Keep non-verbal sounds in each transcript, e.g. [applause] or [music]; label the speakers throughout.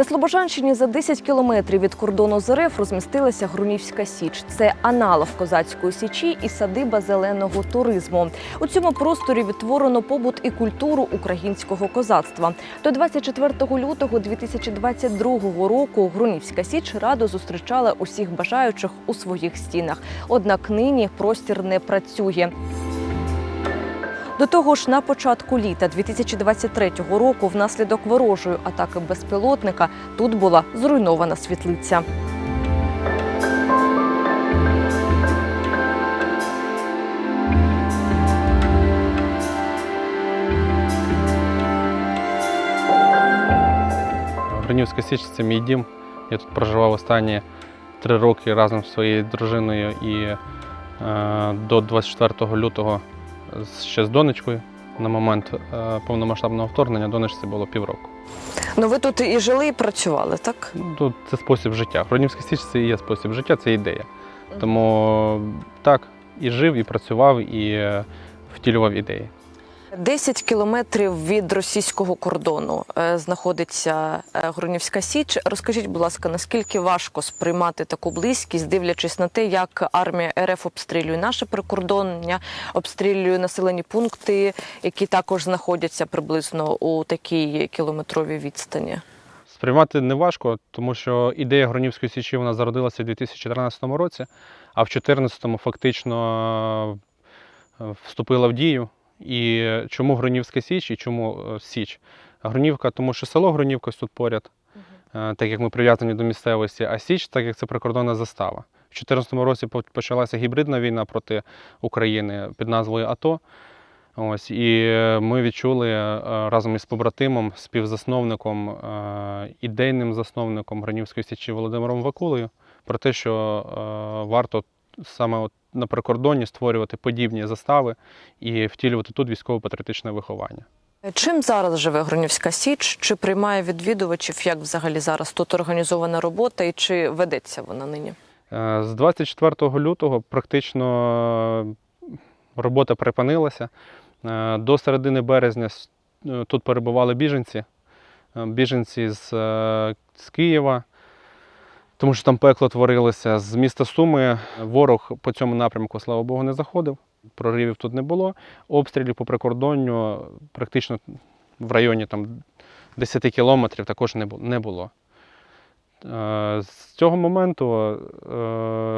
Speaker 1: На Слобожанщині за 10 кілометрів від кордону з РФ розмістилася Грунівська Січ. Це аналог козацької січі і садиба зеленого туризму. У цьому просторі відтворено побут і культуру українського козацтва. До 24 лютого 2022 року Грунівська Січ радо зустрічала усіх бажаючих у своїх стінах. Однак нині простір не працює. До того ж, на початку літа 2023 року, внаслідок ворожої атаки безпілотника, тут була зруйнована світлиця.
Speaker 2: Гранівська Січ це мій дім. Я тут проживав останні три роки разом з своєю дружиною і е, до 24 лютого ще з донечкою. На момент е, повномасштабного вторгнення донечці було півроку.
Speaker 1: Ну ви тут і жили, і працювали, так?
Speaker 2: Тут це спосіб життя. Хронівська Січ це і є спосіб життя, це ідея. Тому так, і жив, і працював, і е, втілював ідеї.
Speaker 1: 10 кілометрів від російського кордону е, знаходиться е, Грунівська Січ. Розкажіть, будь ласка, наскільки важко сприймати таку близькість, дивлячись на те, як армія РФ обстрілює наше прикордоння, обстрілює населені пункти, які також знаходяться приблизно у такій кілометровій відстані.
Speaker 2: Сприймати не важко, тому що ідея Гронівської січі вона зародилася у 2014 році, а в 2014 фактично е, вступила в дію. І чому Гронівська Січ і чому е, Січ? Гронівка, тому що село Гронівка тут поряд, е, так як ми прив'язані до місцевості, а Січ, так як це прикордонна застава. У 2014 році почалася гібридна війна проти України під назвою АТО. Ось, і ми відчули е, разом із побратимом, співзасновником, ідейним засновником Гранівської січі Володимиром Вакулою про те, що варто саме от на прикордонні створювати подібні застави і втілювати тут військово-патріотичне виховання.
Speaker 1: Чим зараз живе Грунівська Січ? Чи приймає відвідувачів? Як взагалі зараз тут організована робота і чи ведеться вона нині?
Speaker 2: Е, З 24 лютого практично робота припинилася. Е, До середини березня е, тут перебували біженці, біженці з, з Києва, тому що там пекло творилося. З міста Суми ворог по цьому напрямку, слава Богу, не заходив. Проривів тут не було. Обстрілів по прикордонню практично в районі там, 10 кілометрів також не було. Е, З цього моменту е,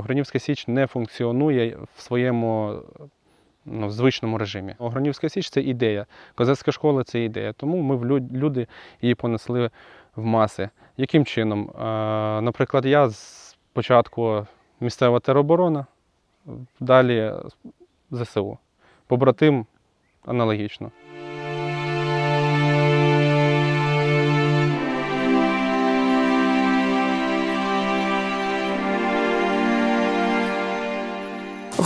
Speaker 2: Гронівська Січ не функціонує в своєму ну, звичному режимі. Гронівська Січ це ідея. Козацька школа це ідея. Тому ми люди її понесли в маси. Яким чином? Е, Наприклад, я спочатку місцева тероборона, далі ЗСУ. Побратим аналогічно.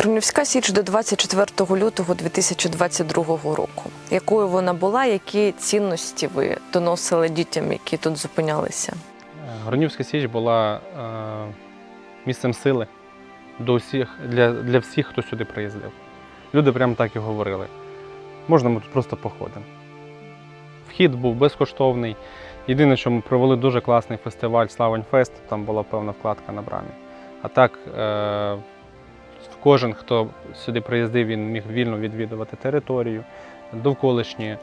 Speaker 1: Грунівська Січ до 24 лютого 2022 року. Якою вона була, які цінності ви доносили дітям, які тут зупинялися?
Speaker 2: Гронівська Січ була е, місцем сили до всіх, для, для всіх, хто сюди приїздив. Люди прямо так і говорили. Можна ми тут просто походимо. Вхід був безкоштовний. Єдине, що ми провели дуже класний фестиваль Славень Фест, там була певна вкладка на брамі. А так, е, кожен, хто сюди приїздив, він міг вільно відвідувати територію, довколишні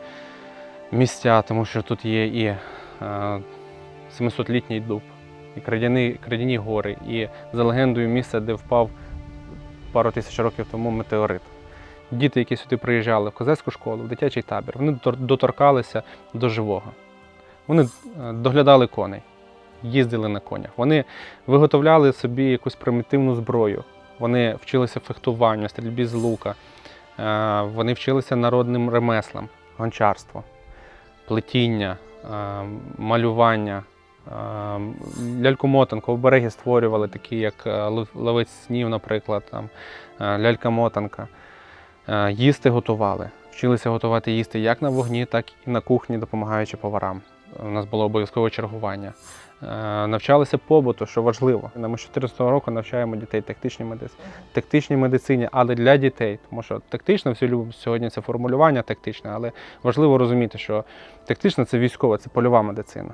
Speaker 2: місця, тому що тут є і е, 700-літній дуб, і крадяні, крадяні гори, і за легендою місце, де впав пару тисяч років тому метеорит. Діти, які сюди приїжджали в козацьку школу, в дитячий табір, вони доторкалися до живого. Вони е, доглядали коней, їздили на конях. Вони виготовляли собі якусь примітивну зброю. Вони вчилися фехтуванню, стрільбі з лука. Е, Вони вчилися народним ремеслам, гончарство, плетіння, е, малювання. Е, Ляльку-мотанку, обереги створювали, такі як ловець снів, наприклад, там, лялька-мотанка. Їсти готували. Вчилися готувати їсти як на вогні, так і на кухні, допомагаючи поварам. У нас було обов'язкове чергування. Е, Навчалися побуту, що важливо. Ми з 14 року навчаємо дітей тактичній медицині, тактичній медицині, але для дітей. Тому що тактично всі любимо сьогодні це формулювання тактичне, але важливо розуміти, що тактична це військова, це польова медицина.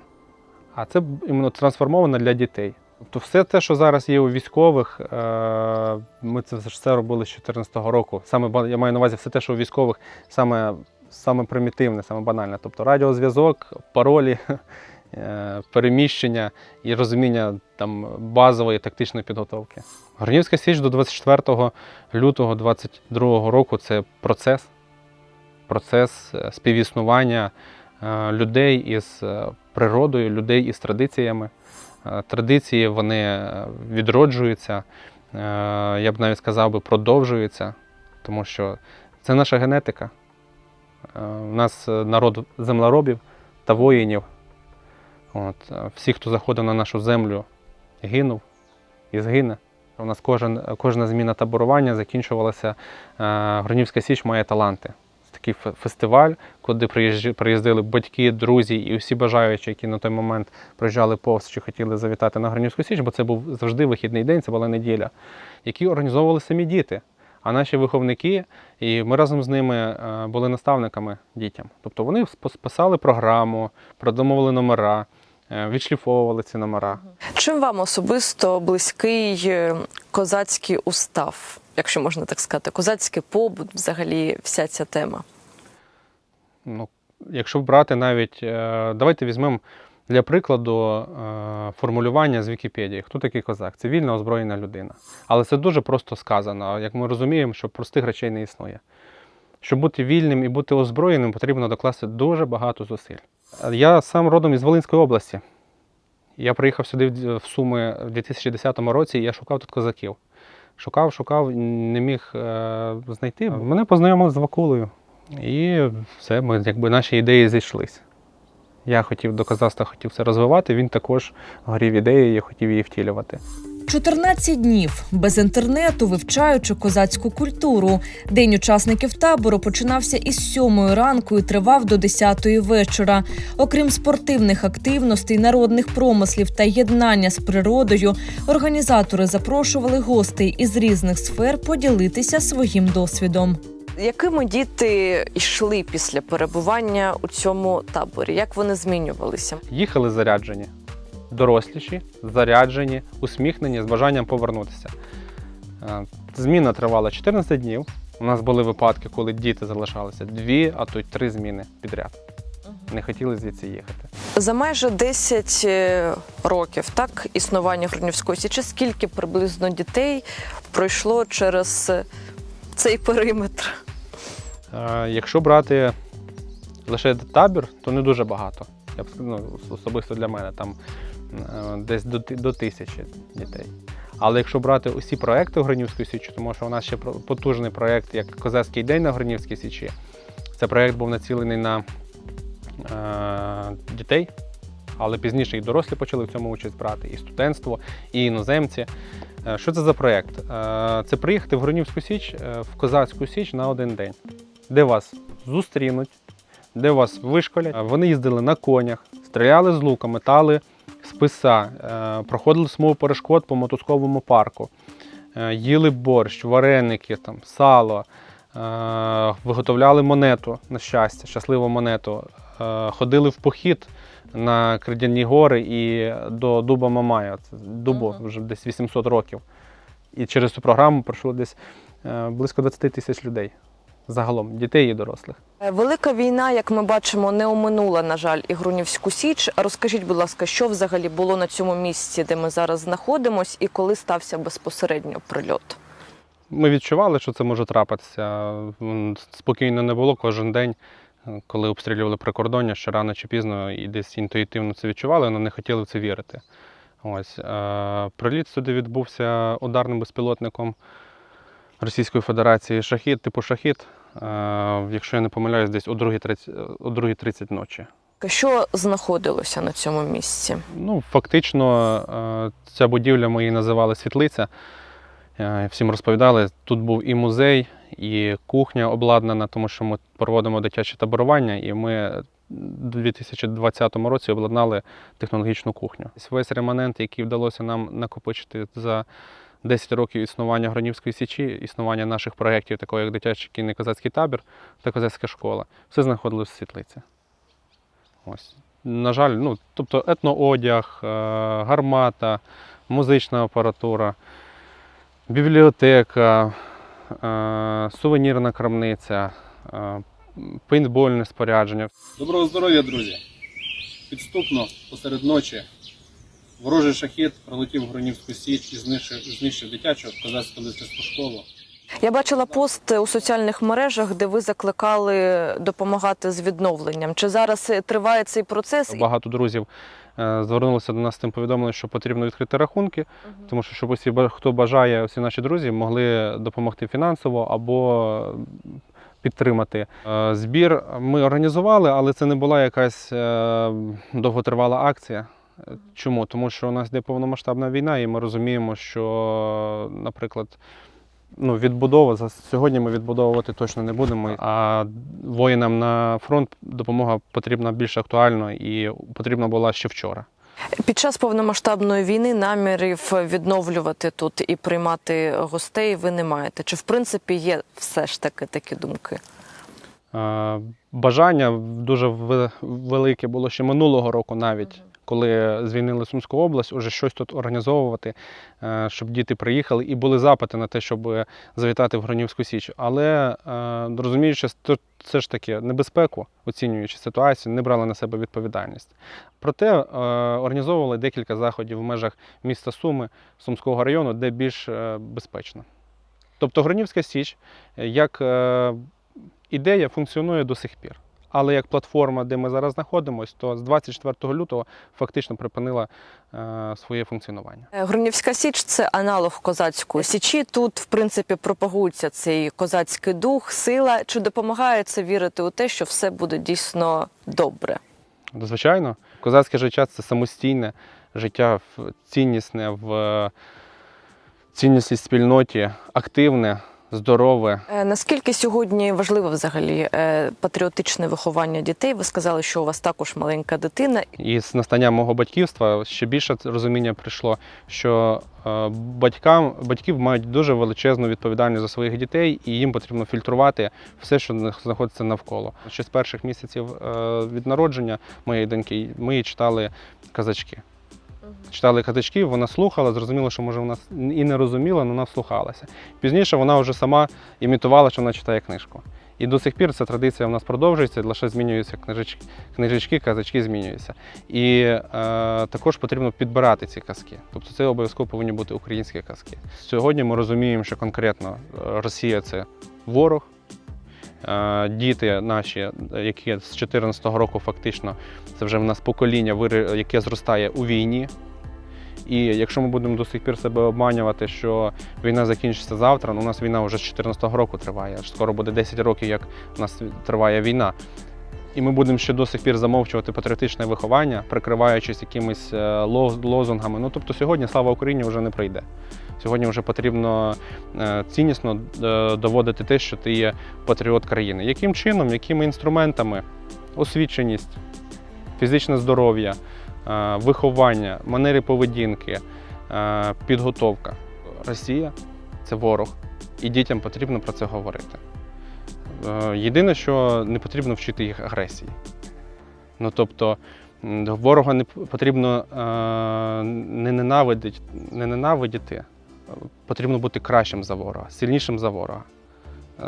Speaker 2: а це іменно трансформовано для дітей. Тобто все те, що зараз є у військових, е, ми це все робили з 2014 року. Саме я маю на увазі все те, що у військових саме, саме примітивне, саме банальне. Тобто радіозв'язок, паролі, [laughs] переміщення і розуміння там, базової тактичної підготовки. Горнівська Січ до 24 лютого 2022 року це процес, процес е, співіснування е, людей із е, природою, людей із традиціями. Е, Традиції вони е, відроджуються, е, я б навіть сказав би, продовжуються, тому що це наша генетика. Е, У нас е, народ землеробів та воїнів. От, е, всі, хто заходив на нашу землю, гинув і згине. У нас кожен, кожна зміна таборування закінчувалася. е, Гронівська Січ має таланти. Це такий фе- фестиваль, куди приїздили батьки, друзі і всі бажаючі, які на той момент приїжджали повз чи хотіли завітати на Гронівську Січ, бо це був завжди вихідний день, це була неділя, які організовували самі діти. А наші виховники, і ми разом з ними е, були наставниками дітям. Тобто вони спос- писали програму, продумували номера, відшліфовували ці номера.
Speaker 1: Чим вам особисто близький е, козацький устав, якщо можна так сказати, козацький побут, взагалі вся ця тема?
Speaker 2: Ну, якщо брати навіть, е, давайте візьмемо для прикладу е, формулювання з Вікіпедії. Хто такий козак? Це вільна озброєна людина. Але це дуже просто сказано. Як ми розуміємо, що простих речей не існує. Щоб бути вільним і бути озброєним, потрібно докласти дуже багато зусиль. Я сам родом із Волинської області. Я приїхав сюди в- Суми в 2010 році, і я шукав тут козаків. Шукав, шукав, не міг е, знайти. Мене познайомили з Вакулою. І все, ми, якби наші ідеї зійшлись. Я хотів до козацтва хотів це розвивати, він також горів ідеєю, я хотів її втілювати.
Speaker 3: 14 днів без інтернету, вивчаючи козацьку культуру. День учасників табору починався із 7 ранку і тривав до 10 вечора. Окрім спортивних активностей, народних промислів та єднання з природою, організатори запрошували гостей із різних сфер поділитися своїм досвідом.
Speaker 1: Якими діти йшли після перебування у цьому таборі? Як вони змінювалися?
Speaker 2: Їхали заряджені, доросліші, заряджені, усміхнені, з бажанням повернутися. Е, Зміна тривала 14 днів. У нас були випадки, коли діти залишалися дві, а то й три зміни підряд. Не хотіли звідси їхати.
Speaker 1: За майже 10 е, років так існування Грунівської січі, скільки приблизно дітей пройшло через цей периметр?
Speaker 2: Е, Якщо брати лише табір, то не дуже багато. Я б ну, особисто для мене там десь до, до тисячі дітей. Але якщо брати усі проекти в Гринівської Січі, тому що у нас ще потужний проєкт, як Козацький день на Гринівській Січі. Це проєкт був націлений на е, дітей, але пізніше і дорослі почали в цьому участь брати, і студентство, і іноземці. Е, Що це за проєкт? Е, Це приїхати в Гронівську Січ, е, в Козацьку Січ на один день, де вас зустрінуть, де вас вишколять. Е, Вони їздили на конях, стріляли з лука, метали списа, е, проходили смугу перешкод по мотузковому парку, е, їли борщ, вареники, там, сало, е, виготовляли монету на щастя, щасливу монету, ходили в похід на Кридяні гори і до Дуба Мамая. Це
Speaker 1: Мгм.
Speaker 2: вже десь 800 років. І через цю програму пройшло десь близько 20 тисяч людей. Загалом, дітей і дорослих.
Speaker 1: Е, Велика війна, як ми бачимо, не оминула, на жаль, і Грунівську Січ. Розкажіть, будь ласка, що взагалі було на цьому місці, де ми зараз знаходимось, і коли стався безпосередньо прильот?
Speaker 2: Ми відчували, що це може трапитися. Спокійно не було кожен день, е, коли обстрілювали прикордоння, що рано чи пізно і десь інтуїтивно це відчували, але не хотіли в це вірити. Ось. е, Приліт сюди відбувся ударним безпілотником Російської Федерації шахід, типу шахід. Е, Якщо я не помиляюсь, десь о 2.30 о 2.30 ночі.
Speaker 1: Що знаходилося на цьому місці?
Speaker 2: Ну, фактично, е, ця будівля ми її називали світлиця. Е, Всім розповідали, тут був і музей, і кухня обладнана, тому що ми проводимо дитяче таборування, і ми у 2020 році обладнали технологічну кухню. Весь реманент, який вдалося нам накопичити за 10 років існування Гронівської січі, існування наших проєктів, такого як дитячий кінний козацький табір та козацька школа, все знаходилось в світлиці. Ось. на жаль, ну, тобто етноодяг, е, гармата, музична апаратура, бібліотека, е, сувенірна крамниця, е, пейнтбольне спорядження.
Speaker 4: Доброго здоров'я, друзі! Підступно посеред ночі ворожий шахет пролетів в Гронівську Січ і знищив, знищив дитячу козацьку лицейську школу.
Speaker 1: Я бачила пост у соціальних мережах, де ви закликали допомагати з відновленням. Чи зараз триває цей процес?
Speaker 2: Багато друзів е, звернулися до нас з тим повідомленням, що потрібно відкрити рахунки, тому що щоб усі, хто бажає, всі наші друзі могли допомогти фінансово або підтримати. Е, Збір ми організували, але це не була якась е, довготривала акція. Чому? Тому що у нас йде повномасштабна війна, і ми розуміємо, що, наприклад, ну, відбудова за сьогодні ми відбудовувати точно не будемо. А воїнам на фронт допомога потрібна більш актуально і потрібна була ще вчора.
Speaker 1: Під час повномасштабної війни намірів відновлювати тут і приймати гостей ви не маєте. Чи в принципі є все ж таки такі думки?
Speaker 2: Бажання дуже велике було ще минулого року, навіть коли звільнили Сумську область, уже щось тут організовувати, е, щоб діти приїхали, і були запити на те, щоб завітати в Гронівську Січ. Але е, розуміючи це ж таки небезпеку, оцінюючи ситуацію, не брали на себе відповідальність. Проте е, організовували декілька заходів в межах міста Суми, Сумського району, де більш безпечно. Тобто Гронівська Січ як ідея функціонує до сих пір. Але як платформа, де ми зараз знаходимося, то з 24 лютого фактично припинила е, своє функціонування.
Speaker 1: Е, Грунівська Січ це аналог козацької січі. Тут, в принципі, пропагується цей козацький дух, сила. Чи допомагає це вірити у те, що все буде дійсно добре?
Speaker 2: Звичайно, козацьке життя це самостійне життя, ціннісне в е, ціннісній спільноті, активне, здорове.
Speaker 1: Е, Наскільки сьогодні важливо взагалі е, патріотичне виховання дітей? Ви сказали, що у вас також маленька дитина.
Speaker 2: І з настанням мого батьківства ще більше розуміння прийшло, що е, батькам, батьків мають дуже величезну відповідальність за своїх дітей, і їм потрібно фільтрувати все, що на- знаходиться навколо. Ще з перших місяців від народження моєї доньки ми їй читали казачки. Читали казачки, вона слухала, зрозуміло, що може вона і не розуміла, але вона вслухалася. Пізніше вона вже сама імітувала, що вона читає книжку. І до сих пір ця традиція в нас продовжується, лише змінюються книжечки, книжечки, казачки змінюються. І е, також потрібно підбирати ці казки. Тобто це обов'язково повинні бути українські казки. Сьогодні ми розуміємо, що конкретно е, Росія це ворог. Е, Діти наші, які з 2014 року фактично це вже в нас покоління, яке зростає у війні. І якщо ми будемо до сих пір себе обманювати, що війна закінчиться завтра, ну у нас війна вже з 2014 року триває. Скоро буде 10 років, як у нас триває війна. І ми будемо ще до сих пір замовчувати патріотичне виховання, прикриваючись якимись е, лозунгами. Ну тобто сьогодні слава Україні вже не прийде. Сьогодні вже потрібно е, ціннісно е, доводити те, що ти є патріот країни. Яким чином, якими інструментами? Освіченість, фізичне здоров'я, е, виховання, манери поведінки, підготовка. Росія це ворог, і дітям потрібно про це говорити. Єдине, що не потрібно вчити їх агресії. Ну тобто ворога не потрібно не ненавидити, не ненавидіти, потрібно бути кращим за ворога, сильнішим за ворога.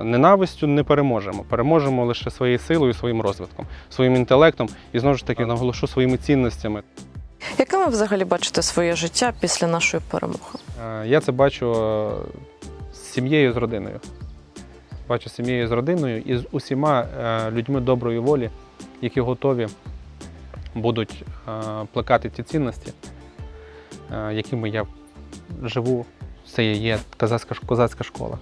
Speaker 2: Ненавистю не переможемо. Переможемо лише своєю силою, своїм розвитком, своїм інтелектом і знову ж таки наголошу своїми цінностями.
Speaker 1: Яким ви взагалі бачите своє життя після нашої перемоги?
Speaker 2: Е, Я це бачу е, з сім'єю, з родиною. Бачу з сім'єю з родиною і з усіма е, людьми доброї волі, які готові будуть плекати ті цінності, якими я живу. Це є, є казацька козацька школа.